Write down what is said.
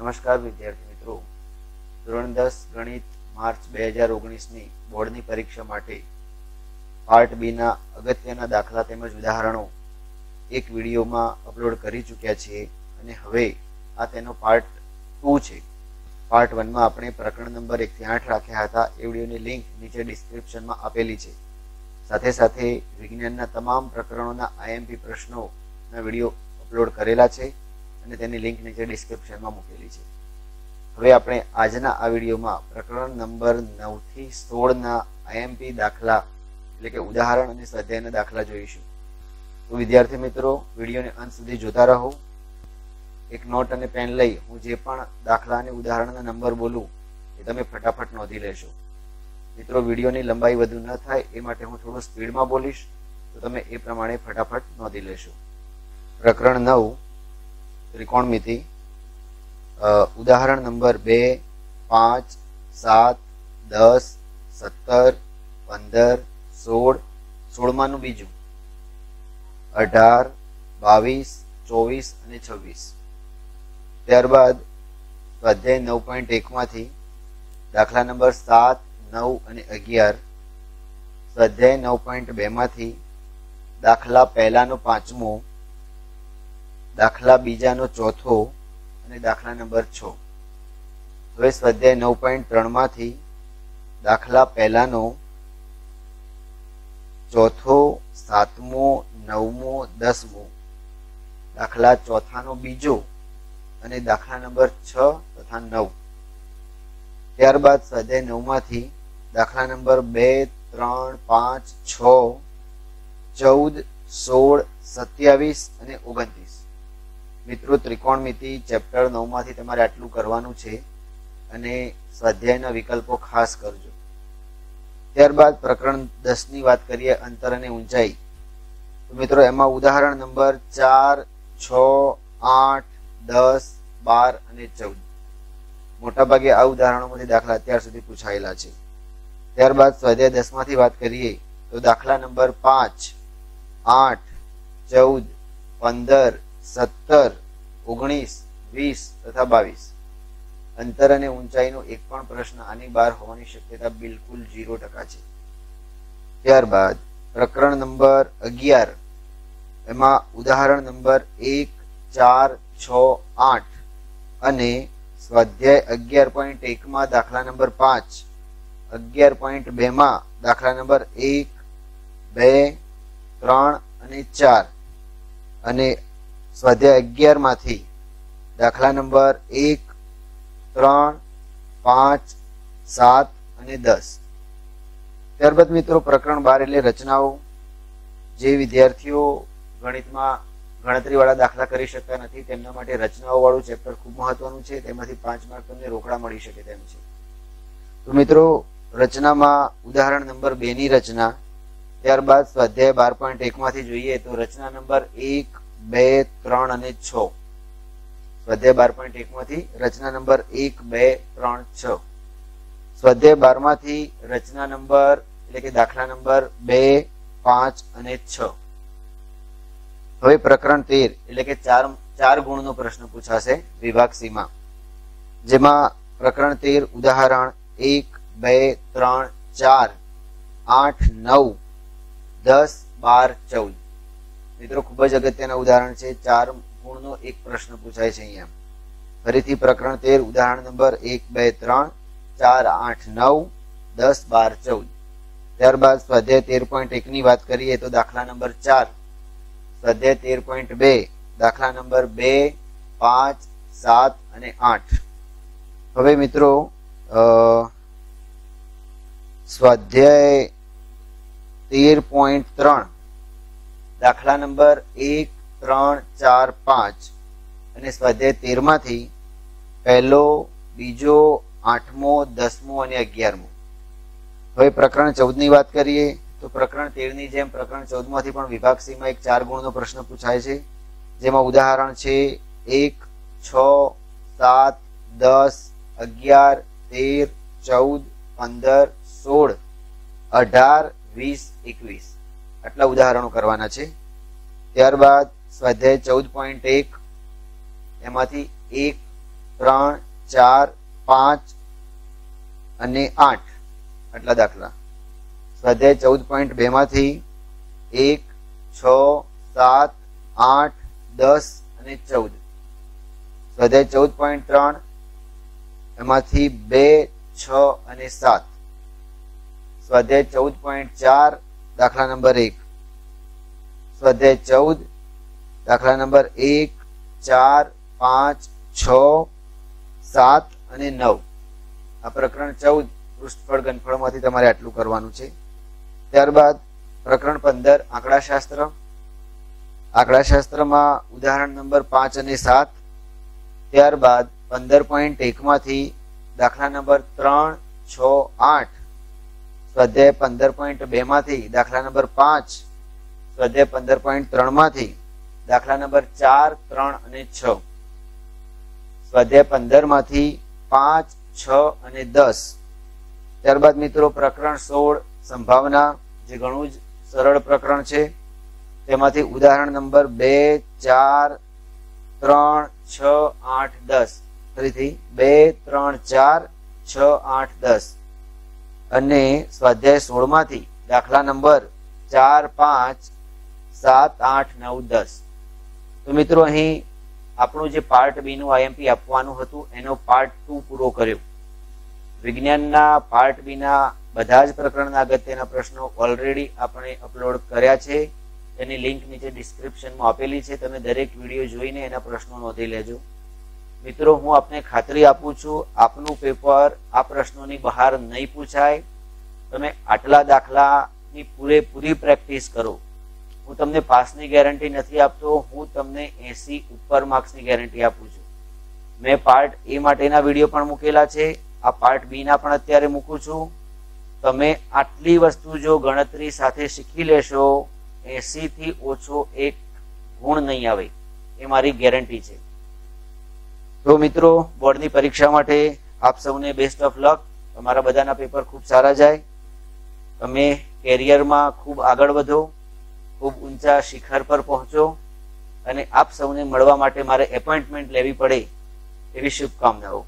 નમસ્કાર વિદ્યાર્થી મિત્રો. ધોરણ દસ ગણિત માર્ચ બે હજાર ઓગણીસની બોર્ડની પરીક્ષા માટે પાર્ટ બીના અગત્યના દાખલા તેમજ ઉદાહરણો એક વિડીયોમાં અપલોડ કરી ચૂક્યા છીએ અને હવે આ તેનો પાર્ટ ટુ છે. પાર્ટ વનમાં આપણે પ્રકરણ નંબર એકથી આઠ રાખ્યા હતા. એ વિડીયોની લિંક નીચે ડિસ્ક્રિપ્શનમાં આપેલી છે. સાથે સાથે વિજ્ઞાનના તમામ પ્રકરણોના આઈએમપી પ્રશ્નોના વીડિયો અપલોડ કરેલા છે. અને તેની લિંક નીચે ડિસ્ક્રિપ્શનમાં મૂકેલી છે. હવે આપણે આજના આ વિડીયોમાં પ્રકરણ નંબર નવથી સોળના આઈએમપી દાખલા એટલે કે ઉદાહરણ અને સ્વાધ્યાયના દાખલા જોઈશું. તો વિદ્યાર્થી મિત્રો, વિડીયોને અંત સુધી જોતા રહો. એક નોટ અને પેન લઈ હું જે પણ દાખલા અને ઉદાહરણના નંબર બોલું, એ તમે ફટાફટ નોંધી લેશો. મિત્રો, વિડીયોની લંબાઈ વધુ ન થાય એ માટે હું થોડું સ્પીડમાં બોલીશ, તો તમે એ પ્રમાણે ફટાફટ નોંધી લેશો. પ્રકરણ નવ ત્રિકોણમિતિ ઉદાહરણ નંબર બે, પાંચ, સાત, દસ, સત્તર, પંદર, સોળ, સોળમાનું બીજું. અઢાર, બાવીસ, ચોવીસ અને છવ્વીસ. ત્યારબાદ સ્વાધ્યાય નવ પોઈન્ટ એકમાંથી દાખલા નંબર સાત, નવ અને અગિયાર, સ્વાધ્યાય નવ પોઈન્ટ બેમાંથી દાખલા પહેલાંનો પાંચમો દાખલા બીજાનો ચોથો અને દાખલા નંબર છ. હવે સ્વાધ્યાય નવ પોઈન્ટ ત્રણમાંથી દાખલા પહેલાનો ચોથો, સાતમો, નવમો, દસમો. દાખલા ચોથાનો બીજો અને દાખલા નંબર છ તથા નવ. ત્યારબાદ સ્વાધ્યાય નવમાંથી દાખલા નંબર બે, ત્રણ, પાંચ, છ, ચૌદ, સોળ, સત્યાવીસ અને ઓગણત્રીસ. મિત્રો, ત્રિકોણમિતિ, ચેપ્ટર નવમાંથી તમારે આટલું કરવાનું છે અને સ્વાધ્યાયના વિકલ્પો ખાસ કરજો. ત્યારબાદ પ્રકરણ દસની વાત કરીએ, અંતર અને ઊંચાઈ. તો મિત્રો, એમાં ઉદાહરણ નંબર ચાર, છ, આઠ, દસ, બાર અને ચૌદ. મોટાભાગે આ ઉદાહરણોમાંથી દાખલા અત્યાર સુધી પૂછાયેલા છે. ત્યારબાદ સ્વાધ્યાય દસમાંથી વાત કરીએ, તો દાખલા નંબર પાંચ, આઠ, ચૌદ, પંદર, સત્તર ઓગણીસ, વીસ તથા બાવીસ. અંતર અને ઊંચાઈનો એક પણ પ્રશ્ન આની બહાર હોવાની શક્યતા બિલકુલ ઝીરો ટકા છે. ત્યારબાદ, પ્રકરણ નંબર અગિયાર. એમાં ઉદાહરણ નંબર એક, ચાર, છ, આઠ અને સ્વાધ્યાય અગિયાર પોઈન્ટ એકમાં દાખલા નંબર પાંચ, અગિયાર પોઈન્ટ બેમાં દાખલા નંબર એક, બે, ત્રણ અને ચાર. અને સ્વાધ્યાય અગિયારમાંથી દાખલા નંબર એક, ત્રણ, પાંચ, સાત અને દસ. ત્યારબાદ મિત્રો પ્રકરણ બાર એટલે રચનાઓ, જે વિદ્યાર્થીઓ ગણિતમાં ગણતરી વાળા દાખલા કરી શકતા નથી, તેમના માટે રચનાઓ વાળું ચેપ્ટર ખૂબ મહત્વનું છે, તેમાંથી પાંચ માર્ક તમને રોકડા મળી શકે તેમ છે. તો મિત્રો, રચનામાં ઉદાહરણ નંબર બે ની રચના, ત્યારબાદ સ્વાધ્યાય બાર પોઈન્ટ એકમાંથી જોઈએ તો રચના નંબર એક બે, ત્રણ અને છ. સ્વાધ્યાય બાર પોઈન્ટ એક માંથી રચના નંબર એક, બે, ત્રણ, છ. સ્વાધ્યાય બારમાંથી રચના નંબર, એટલે કે દાખલા નંબર બે, પાંચ અને છ. હવે પ્રકરણ તેર, એટલે કે ચાર ચાર ગુણનો પ્રશ્ન પૂછાશે વિભાગ સીમાં જેમાં પ્રકરણ તેર ઉદાહરણ એક, બે, ત્રણ, ચાર, આઠ, નવ, દસ, બાર, ચૌદ. મિત્રો, ખૂબ જ અગત્યના ઉદાહરણ છે. ચાર ગુણનો એક પ્રશ્ન પૂછાય છે અહીંયા. ફરીથી પ્રકરણ તેર, ઉદાહરણ નંબર એક, બે, ત્રણ, ચાર, આઠ, નવ, દસ, બાર, ચૌદ. ત્યારબાદ સ્વાધ્યાય તેર પોઈન્ટ એક ની વાત કરીએ તો દાખલા નંબર ચાર. સ્વાધ્યાય તેર પોઈન્ટ બે, દાખલા નંબર બે, પાંચ, સાત અને આઠ. હવે મિત્રો સ્વાધ્યાય તેર પોઈન્ટ ત્રણ. દાખલા નંબર એક, ત્રણ, ચાર, પાંચ. અને સ્વાધ્યાય તેરમાંથી પહેલો, બીજો, આઠમો, દસમો અને અગિયારમો. હવે પ્રકરણ ચૌદની વાત કરીએ, તો પ્રકરણ તેરની જેમ પ્રકરણ ચૌદમાંથી પણ વિભાગ સીમાં એક ચાર ગુણનો પ્રશ્ન પૂછાય છે. જેમાં ઉદાહરણ છે એક, છ, સાત, દસ, અગિયાર, તેર, ચૌદ, પંદર, સોળ, અઢાર, વીસ, એકવીસ. આટલા ઉદાહરણો કરવાના છે. ત્યારબાદ સ્વાધ્યાય ચૌદ પોઈન્ટ એક, એમાંથી એક, ત્રણ, ચાર, પાંચ અને આઠ આટલા દાખલા. સ્વાધ્યાય ચૌદ પોઈન્ટ બેમાંથી એક, છ, સાત, આઠ, દસ અને ચૌદ. સ્વાધ્યાય ચૌદ પોઈન્ટ ત્રણ, એમાંથી બે, છ અને સાત. સ્વાધ્યાય ચૌદ પોઈન્ટ ચાર દાખલા નંબર એક. સ્વાધ્યાય ચૌદ. દાખલા નંબર એક, ચાર, પાંચ, છ, સાત અને નવ. આ પ્રકરણ ચૌદ પૃષ્ઠફળ ગનફળમાંથી તમારે આટલું કરવાનું છે. ત્યારબાદ પ્રકરણ પંદર, આંકડાશાસ્ત્ર. આંકડાશાસ્ત્રમાં ઉદાહરણ નંબર પાંચ અને સાત. ત્યારબાદ પંદર પોઈન્ટ એકમાંથી દાખલા નંબર ત્રણ, છ, આઠ. સ્વાધ્યાય પંદર પોઈન્ટ બે માંથી, દાખલા નંબર પાંચ, સ્વાધ્યાય પંદર પોઈન્ટ ત્રણમાંથી, દાખલા નંબર ચાર, ત્રણ અને છ. સ્વાધ્યાય પંદરમાંથી પાંચ, છ અને દસ. ત્યારબાદ મિત્રો પ્રકરણ સોળ, સંભાવના, જે ઘણું જ સરળ પ્રકરણ છે, તેમાંથી ઉદાહરણ નંબર બે, ચાર, ત્રણ, છ, આઠ, દસ. ફરીથી બે, ત્રણ, ચાર, છ, આઠ, દસ. અને સ્વાધ્યાય સોળમાંથી દાખલા નંબર ચાર, પાંચ, સાત, આઠ, નવ, દસ. તો મિત્રો અહીં આપણું જે પાર્ટ બી નું આઈએમપી આપવાનું હતું, એનો પાર્ટ ટુ પૂરો કર્યો. વિજ્ઞાનના પાર્ટ બી ના બધા જ પ્રકરણના અગત્યના પ્રશ્નો ઓલરેડી આપણે અપલોડ કર્યા છે. એની લિંક નીચે ડિસ્ક્રિપ્શનમાં આપેલી છે. તમે દરેક વીડિયો જોઈને એના પ્રશ્નો નોંધી લેજો. મિત્રો, હું આપને ખાતરી આપું છું, આપનું પેપર આ પ્રશ્નોની બહાર નહીં પૂછાય. તમે આટલા દાખલાની પૂરેપૂરી પ્રેક્ટિસ કરો. હું તમને પાસની ગેરંટી નથી આપતો, હું તમને એસી ઉપર માર્ક્સની ગેરંટી આપું છું. મેં પાર્ટ એ માટેના વીડિયો પણ મૂકેલા છે, આ પાર્ટ બીના પણ અત્યારે મૂકું છું. તમે આટલી વસ્તુ જો ગણતરી સાથે શીખી લેશો એસીથી ઓછો એક ગુણ નહીં આવે, એ મારી ગેરંટી છે. તો મિત્રો, બોર્ડની પરીક્ષા માટે આપ સૌને બેસ્ટ ઓફ લક તમારા બધાના પેપર ખૂબ સારા જાય. તમે કેરિયરમાં ખૂબ આગળ વધો, ખૂબ ઊંચા શિખર પર પહોંચો અને આપ સૌને મળવા માટે મારે એપોઇન્ટમેન્ટ લેવી પડે એવી શુભકામનાઓ.